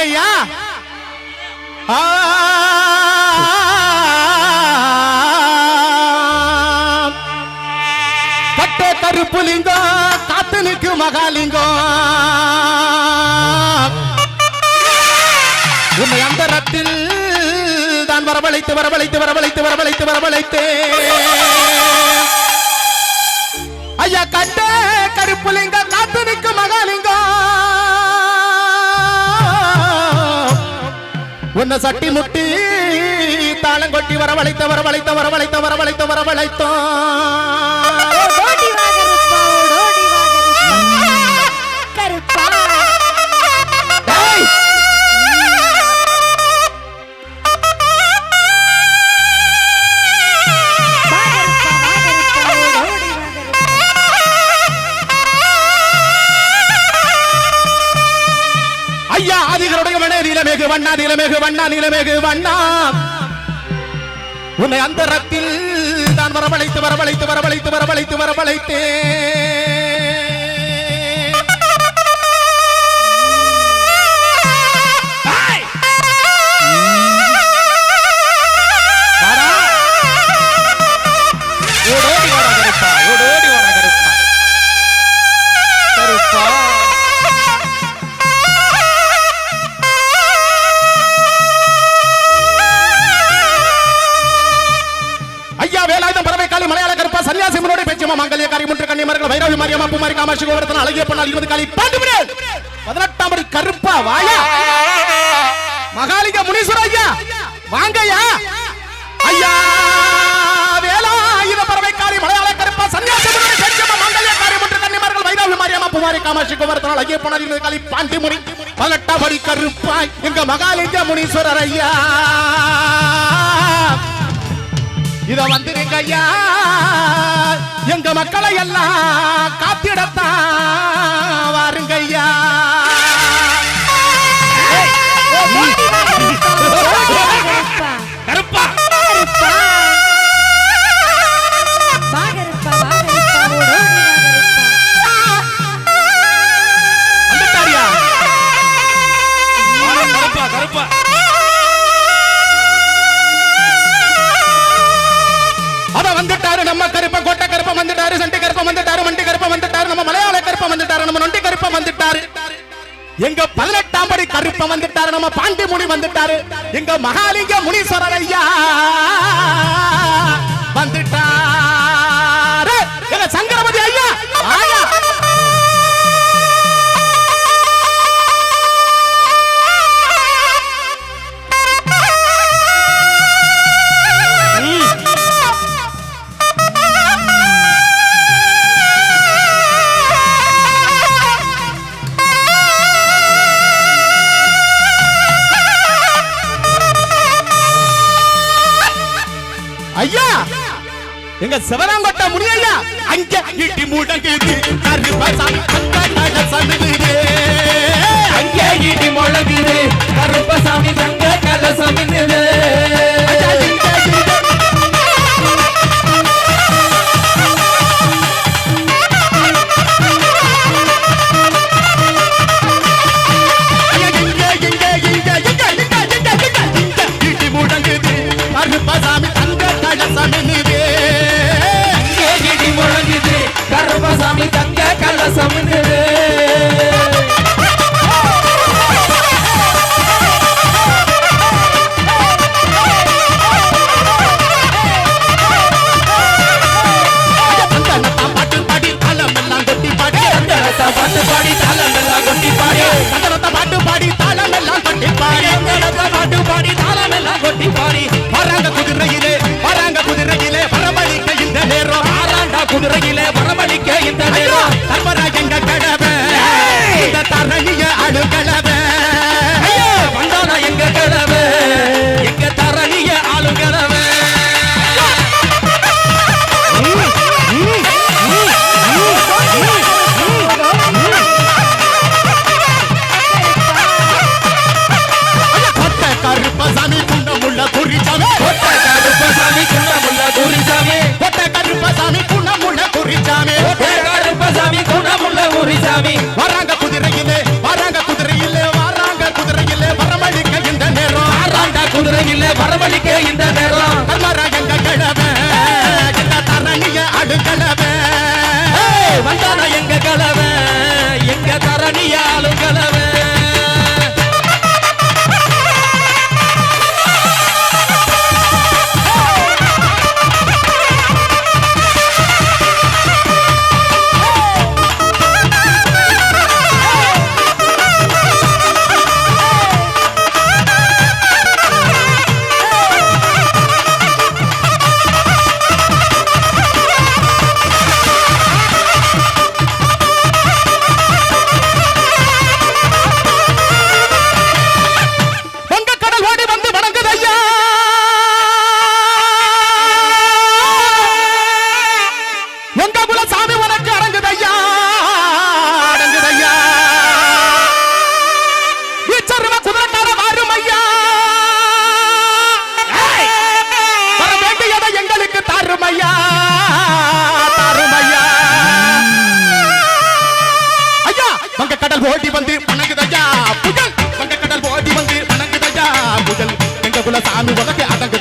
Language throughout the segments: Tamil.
ஐயா ஆ. பட்ட கருப்பு லிங்கம் காத்து நிற்கு மகாலிங்கம் உன்னை அந்தரத்தில் தான் வரவழைத்து வரவழைத்து வரவழைத்து வரவழைத்து வரவழைத்து. ஐயா கட்ட கருப்புலிங்க உன்னை சட்டி முட்டி தாளம் கொட்டி வரவழைத்த வரவழைத்த வரவழைத்த வரவழைத்த வரவழைத்தோம். வண்ணா நிலமேகு வண்ணா நிலமேகு வண்ணா. உன்னை அந்த ரத்தில் நான் வரவழைத்து வரவழைத்து வரவழைத்து வரவழைத்து வரவழைத்தேன். கருப்பா சன்னியாசி முன்னோடி பேச்சுமா மங்கல்ய காரி முற்று கன்னிமர்கள் வைரவி மாரியம்மா பூமாரி காமாட்சி கோவரத்தன அழகிய பண்ணால் இருபது காலி பாண்டு பதினெட்டாம் படி கருப்பா வாயா! மகாலிங்க முனீஸ்வர ஐயா வாங்கய்யா! ஐயா வேலாயுத பறவை காலி மலையாள கருப்பா சன்னியாசி முன்னோடி பேச்சுமா மங்கல்ய காரி முற்று கன்னிமர்கள் வைரவி மாரியம்மா பூமாரி காமாட்சி கோவரத்தன அழகிய பண்ணால் இருபது காலி பாண்டி முனி. பதினெட்டாம் படி கருப்பா எங்க மகாலிங்க முனீஸ்வரர் ஐயா! இத வந்து ஐயா எங்க மக்களை எல்லாம் காத்திடத்தான் வாருங்கய்யா. எங்க பதினெட்டாம் படி கருப்ப வந்துட்டாரு நம்ம பாண்டி முனி வந்துட்டாரு. எங்க மகாலிங்க முனீஸ்வரர் ஐயா வந்துட்டாரு எங்க சிவராங்கோட்ட முனியையா அங்க இடி முடங்குது கருப்பசாமி அங்க நட அங்கே இடி முழங்குது கருப்பசாமி தங்க கலசம் பசாமி தங்க பாட்டு பாடி தாளம் எல்லாம் கொட்டி பாடி பாட்டு பாடி தாளம் எல்லாம் கொட்டி பாடி பாட்டு பாடி தாளம் எல்லாம் கொட்டி பாடி வராங்க குதிரையிலே வராங்க குதிரையிலே வரவழிக்க இந்த நேரம். ஆறாண்டா குதிரையிலே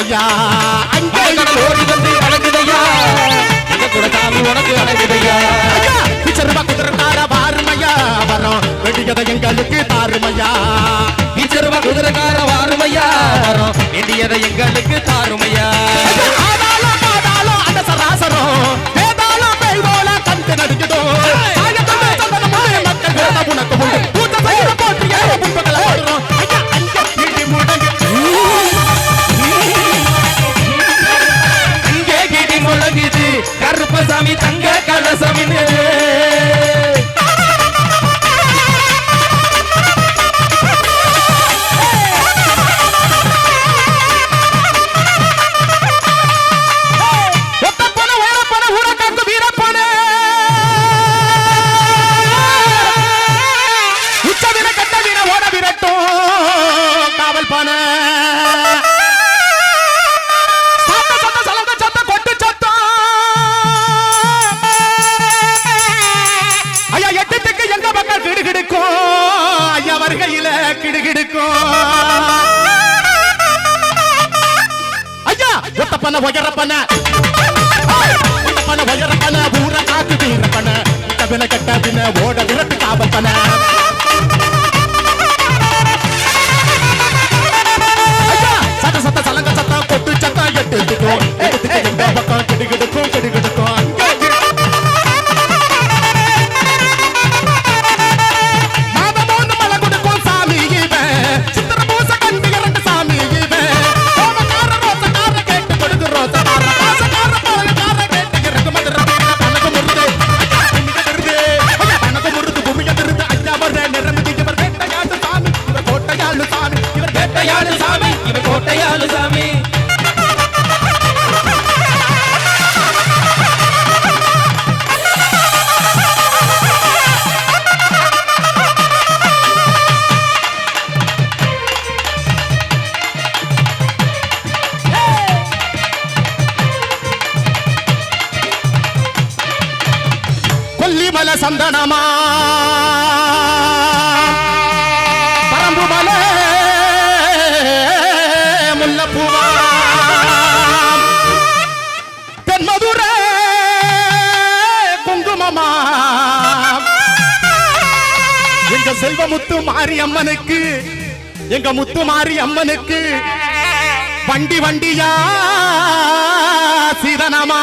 அடங்குதையா அங்கே கடல் ஓடி வந்து அழகுதையா? எங்க கூட சாமி உனக்கு அழகுதையா? ஐயா பிச்சருவா குதிரக்கார வாருமையா வரோம். வெடிக்கதை எங்களுக்கு தாருமையா? டீச்சருவா குதிரைக்கார வாருமையா வரோம். வேண்டியதை எங்களுக்கு தாருமையா? கருப்பசாமி தங்க கலசமின்னு. ஒத்தப்பன உயரப்பன ஒத்தப்பன உயரப்பன ஒத்தப்பன உயரப்பன கொல்லிமலை பரம்பு பரம்புமலை முல்லப்பூவா தென்மதுரை குங்குமமா? எங்க செல்வமுத்து மாரி அம்மனுக்கு எங்க முத்து மாரி அம்மனுக்கு வண்டி வண்டியா சிதனமா?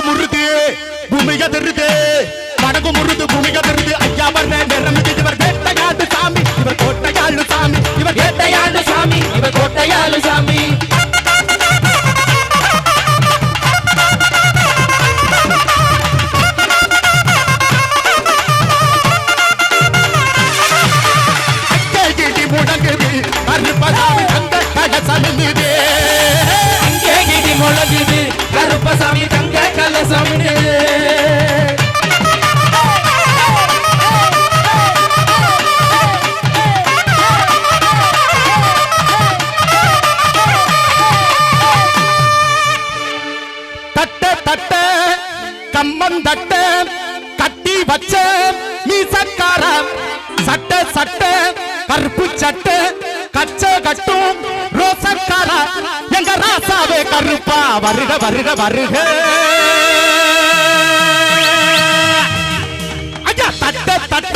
ஐயா வணக்கம் பூமிக திருது வணக்கம் முருது பூமிக திருது ஐயா வர்ற நிறம் இவர் வேட்டையாடு சாமி. இவர் கோட்டையாளு சாமி. இவர் வேட்டையாடு சாமி. இவர் கோட்டையாளு சாமி. தட்ட தட்ட தட்ட கட்டி வச்ச மீசக்கார. சட்ட சட்ட கருப்பு சட்ட கச்ச கட்டும் ரோசக்கார. எங்க ராசாவே கருப்பா வருக வருக வருக. ஐயா தட்ட தட்ட